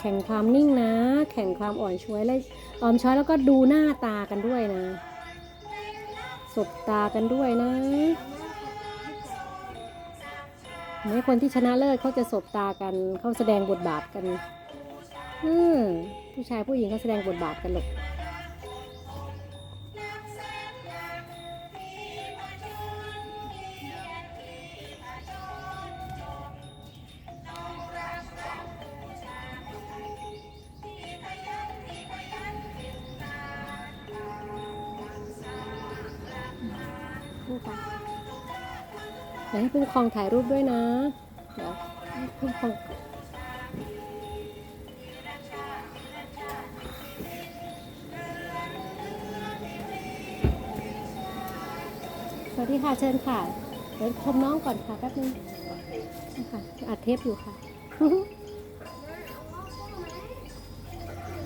แข่งความนิ่งนะ แข่งความอ่อนช้อยและอ่อนช้อยแล้วก็ดูหน้าตากันด้วยนะ สบตากันด้วยนะเห็นไหมคนที่ชนะเลิศเขาจะสบตากันเขาแสดงบทบาทกันอืมผู้ชายผู้หญิงเขาแสดงบทบาทกันหรอกูกเดี๋ยวให้ผู้ปกครองถ่ายรูปด้วยนะเดี๋ยวให้ผู้ปกครองสวัสดีค่ะเชิญค่ะเดี๋ยวชมน้องก่อนค่ะแป๊บนึงค่ะอัดเทปอยู่ค่ะ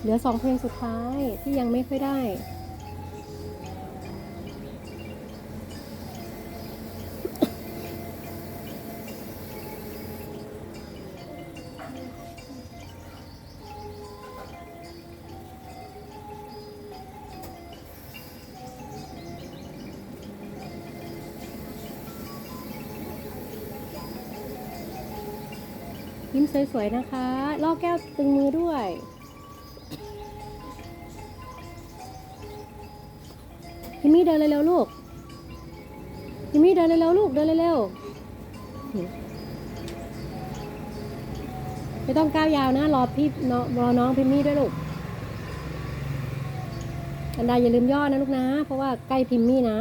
เหลือสองเพลงสุดท้ายที่ยังไม่ค่อยได้ ยิ้มสวยๆนะคะลอกแก้วตึงมือด้วยพิมมี่เดินเร็วๆลูกพิมมี่เดินเร็วๆลูก เดินเร็วๆไม่ต้องก้าวยาวนะ รอพี่น้องรอน้องพิมมี่ด้วยลูก อันดาอย่าลืมย่อนะลูกนะ เพราะว่าใกล้พิมมี่นะ